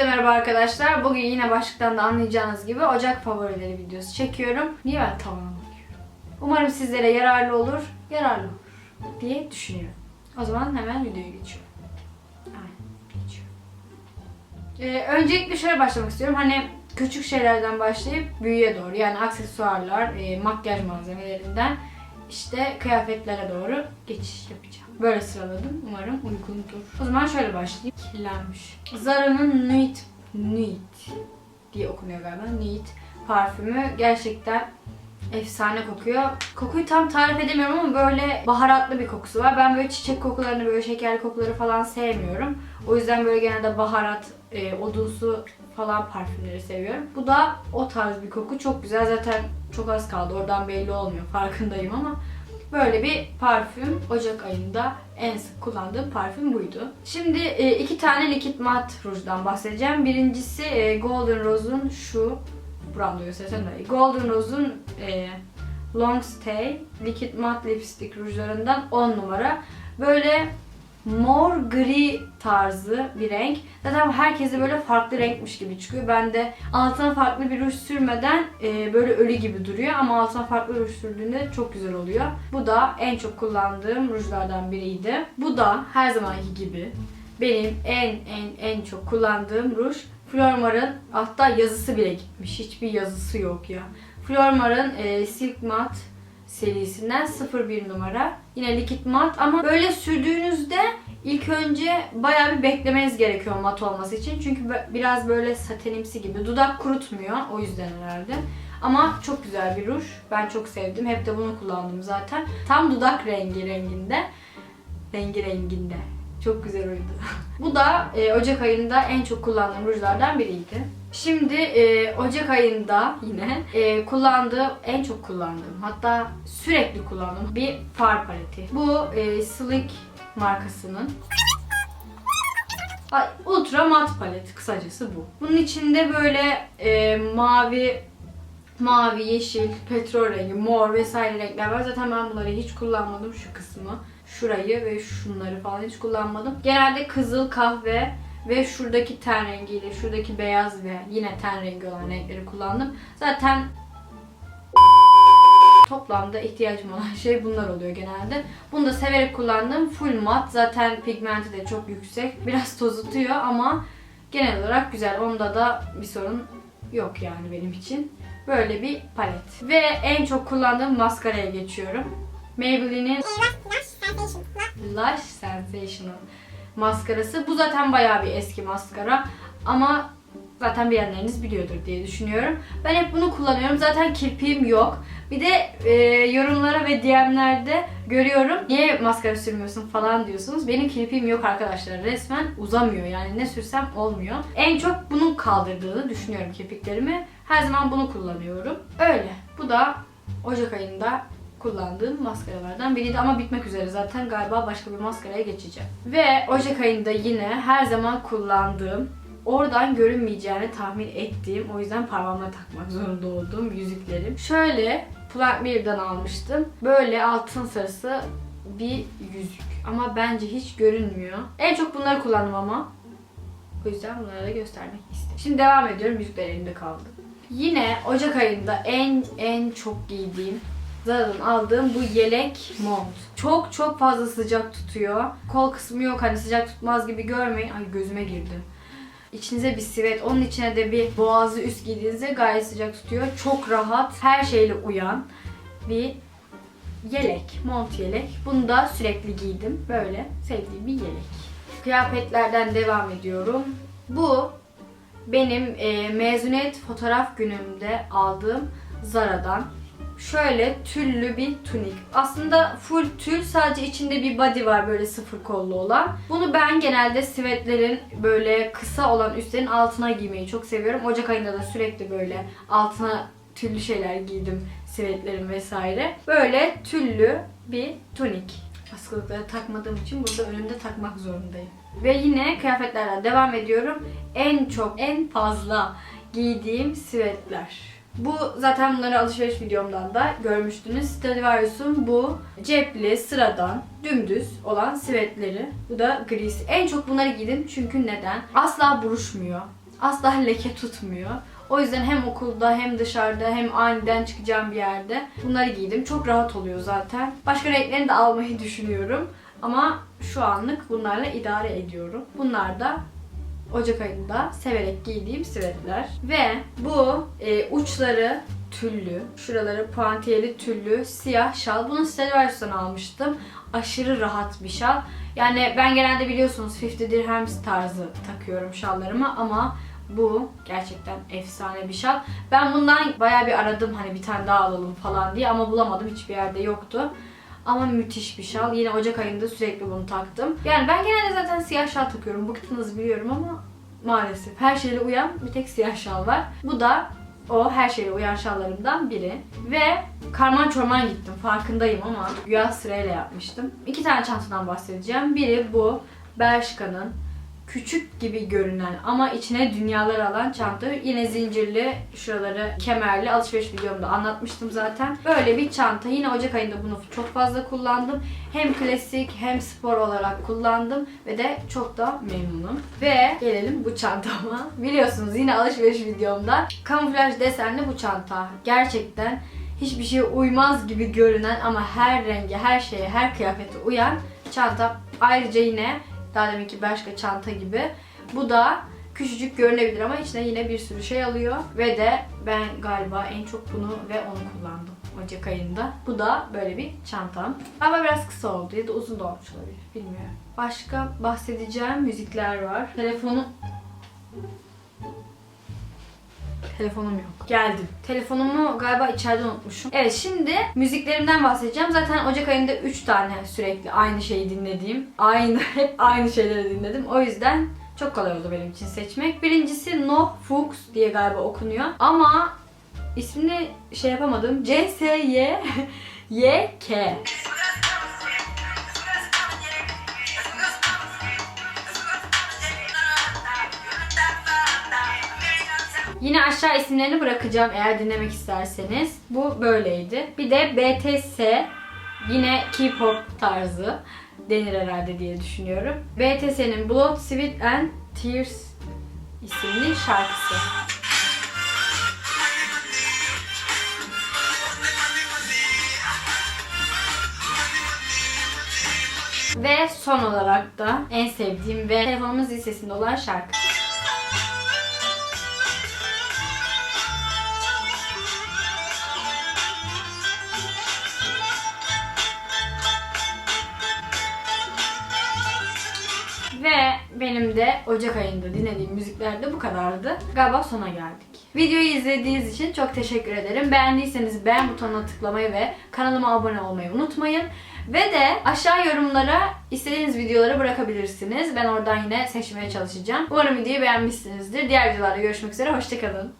Hepinize merhaba arkadaşlar. Bugün yine başlıktan da anlayacağınız gibi Ocak favorileri videosu çekiyorum. Niye ben tavana bakıyorum? Umarım sizlere yararlı olur, yararlı olur diye düşünüyorum. O zaman hemen videoya geçiyorum. Geçiyorum. Ee, öncelikle şöyle başlamak istiyorum. Hani küçük şeylerden başlayıp büyüye doğru yani aksesuarlar, e, makyaj malzemelerinden işte kıyafetlere doğru geçiş yapacağım. Böyle sıraladım. Umarım uygundur. O zaman şöyle başlayayım. Kirlenmiş. Zara'nın Nude, Nude diye okunuyor galiba. Nude parfümü gerçekten efsane kokuyor. Kokuyu tam tarif edemiyorum ama böyle baharatlı bir kokusu var. Ben böyle çiçek kokularını, böyle şekerli kokuları falan sevmiyorum. O yüzden böyle genelde baharat, e, odunsu falan parfümleri seviyorum. Bu da o tarz bir koku. Çok güzel. Zaten çok az kaldı. Oradan belli olmuyor. Farkındayım ama Böyle bir parfüm Ocak ayında en sık kullandığım parfüm buydu. Şimdi e, iki tane likit mat rujdan bahsedeceğim. Birincisi e, Golden Rose'un şu buramda göstersen de Golden Rose'un e, Long Stay Liquid Matte Lipstick rujlarından 10 numara. Böyle mor gri tarzı bir renk. Zaten herkese böyle farklı renkmiş gibi çıkıyor. Ben de altına farklı bir ruj sürmeden e, böyle ölü gibi duruyor ama altına farklı ruj sürdüğünde çok güzel oluyor. Bu da en çok kullandığım rujlardan biriydi. Bu da her zamanki gibi benim en en en çok kullandığım ruj. Flormar'ın hatta yazısı bile gitmiş. Hiçbir yazısı yok ya. Flormar'ın e, Silk Matte serisinden 01 numara. Yine likit mat ama böyle sürdüğünüzde ilk önce bayağı bir beklemeniz gerekiyor mat olması için. Çünkü biraz böyle satenimsi gibi. Dudak kurutmuyor o yüzden herhalde. Ama çok güzel bir ruj. Ben çok sevdim. Hep de bunu kullandım zaten. Tam dudak rengi renginde. Rengi renginde. Çok güzel uydu. Bu da e, Ocak ayında en çok kullandığım rujlardan biriydi. Şimdi e, Ocak ayında yine e, kullandığım, en çok kullandığım hatta sürekli kullandığım bir far paleti. Bu e, Slick markasının Ultra mat palet kısacası bu. Bunun içinde böyle e, mavi mavi, yeşil, petrol rengi, mor vesaire renkler var. Zaten ben bunları hiç kullanmadım şu kısmı. Şurayı ve şunları falan hiç kullanmadım. Genelde kızıl, kahve ve şuradaki ten rengiyle şuradaki beyaz ve yine ten rengi olan renkleri kullandım. Zaten toplamda ihtiyacım olan şey bunlar oluyor genelde. Bunu da severek kullandım. Full mat. Zaten pigmenti de çok yüksek. Biraz tozutuyor ama genel olarak güzel. Onda da bir sorun yok yani benim için. Böyle bir palet. Ve en çok kullandığım maskaraya geçiyorum. Maybelline'in Lush Sensational maskarası. Bu zaten bayağı bir eski maskara. Ama zaten bilenleriniz biliyordur diye düşünüyorum. Ben hep bunu kullanıyorum. Zaten kirpiğim yok. Bir de e, yorumlara ve DM'lerde görüyorum. Niye maskara sürmüyorsun falan diyorsunuz. Benim kirpiğim yok arkadaşlar. Resmen uzamıyor. Yani ne sürsem olmuyor. En çok bunun kaldırdığını düşünüyorum kirpiklerimi. Her zaman bunu kullanıyorum. Öyle. Bu da Ocak ayında kullandığım maskaralardan biriydi ama bitmek üzere zaten galiba başka bir maskaraya geçeceğim. Ve Ocak ayında yine her zaman kullandığım oradan görünmeyeceğini tahmin ettiğim o yüzden parmağıma takmak zorunda olduğum yüzüklerim. Şöyle Plant Beer'den almıştım. Böyle altın sarısı bir yüzük. Ama bence hiç görünmüyor. En çok bunları kullandım ama. O yüzden bunları da göstermek istedim. Şimdi devam ediyorum. Yüzükler elimde kaldı. Yine Ocak ayında en en çok giydiğim Zara'dan aldığım bu yelek mont. Çok çok fazla sıcak tutuyor. Kol kısmı yok hani sıcak tutmaz gibi görmeyin. Ay gözüme girdi. İçinize bir sivet, onun içine de bir boğazlı üst giydiğinizde gayet sıcak tutuyor. Çok rahat, her şeyle uyan bir yelek, mont yelek. Bunu da sürekli giydim. Böyle sevdiğim bir yelek. Kıyafetlerden devam ediyorum. Bu benim e, mezuniyet fotoğraf günümde aldığım Zara'dan şöyle tüllü bir tunik. Aslında full tül sadece içinde bir body var böyle sıfır kollu olan. Bunu ben genelde sivetlerin böyle kısa olan üstlerin altına giymeyi çok seviyorum. Ocak ayında da sürekli böyle altına tüllü şeyler giydim sivetlerin vesaire. Böyle tüllü bir tunik. Askılıkları takmadığım için burada önümde takmak zorundayım. Ve yine kıyafetlerden devam ediyorum. En çok, en fazla giydiğim sivetler. Bu zaten bunları alışveriş videomdan da görmüştünüz. Stradivarius'un bu cepli, sıradan, dümdüz olan sivetleri. Bu da grisi. En çok bunları giydim çünkü neden? Asla buruşmuyor. asla leke tutmuyor. O yüzden hem okulda hem dışarıda hem aniden çıkacağım bir yerde bunları giydim. Çok rahat oluyor zaten. Başka renklerini de almayı düşünüyorum. Ama şu anlık bunlarla idare ediyorum. Bunlar da Ocak ayında severek giydiğim sivetler. Ve bu e, uçları tüllü, şuraları puantiyeli tüllü siyah şal. Bunu Stradivarius'tan almıştım. Aşırı rahat bir şal. Yani ben genelde biliyorsunuz 50 dirhams tarzı takıyorum şallarımı ama bu gerçekten efsane bir şal. Ben bundan bayağı bir aradım hani bir tane daha alalım falan diye ama bulamadım hiçbir yerde yoktu. Ama müthiş bir şal. Yine Ocak ayında sürekli bunu taktım. Yani ben genelde zaten siyah şal takıyorum. Bıktınız biliyorum ama maalesef her şeyle uyan bir tek siyah şal var. Bu da o her şeyle uyan şallarımdan biri. Ve karman çorman gittim farkındayım ama güya sırayla yapmıştım. İki tane çantadan bahsedeceğim. Biri bu Bershka'nın küçük gibi görünen ama içine dünyalar alan çanta. Yine zincirli, şuraları kemerli alışveriş videomda anlatmıştım zaten. Böyle bir çanta. Yine Ocak ayında bunu çok fazla kullandım. Hem klasik hem spor olarak kullandım ve de çok da memnunum. Ve gelelim bu çantama. Biliyorsunuz yine alışveriş videomda kamuflaj desenli bu çanta. Gerçekten hiçbir şeye uymaz gibi görünen ama her renge, her şeye, her kıyafete uyan çanta. Ayrıca yine daha deminki başka çanta gibi. Bu da küçücük görünebilir ama içine yine bir sürü şey alıyor. Ve de ben galiba en çok bunu ve onu kullandım Ocak ayında. Bu da böyle bir çantam. Ama biraz kısa oldu ya da uzun da olmuş olabilir. Bilmiyorum. Başka bahsedeceğim müzikler var. Telefonum Telefonum yok. Geldim. Telefonumu galiba içeride unutmuşum. Evet şimdi müziklerimden bahsedeceğim. Zaten Ocak ayında 3 tane sürekli aynı şeyi dinlediğim. Aynı, hep aynı şeyleri dinledim. O yüzden çok kolay oldu benim için seçmek. Birincisi No Fuchs diye galiba okunuyor. Ama ismini şey yapamadım. C Yine aşağı isimlerini bırakacağım eğer dinlemek isterseniz. Bu böyleydi. Bir de BTS yine K-pop tarzı denir herhalde diye düşünüyorum. BTS'nin Blood, Sweat and Tears isimli şarkısı. Ve son olarak da en sevdiğim ve telefonumun listesinde olan şarkı. Benim de Ocak ayında dinlediğim müzikler de bu kadardı. Galiba sona geldik. Videoyu izlediğiniz için çok teşekkür ederim. Beğendiyseniz beğen butonuna tıklamayı ve kanalıma abone olmayı unutmayın. Ve de aşağı yorumlara istediğiniz videoları bırakabilirsiniz. Ben oradan yine seçmeye çalışacağım. Umarım videoyu beğenmişsinizdir. Diğer videolarda görüşmek üzere. Hoşçakalın.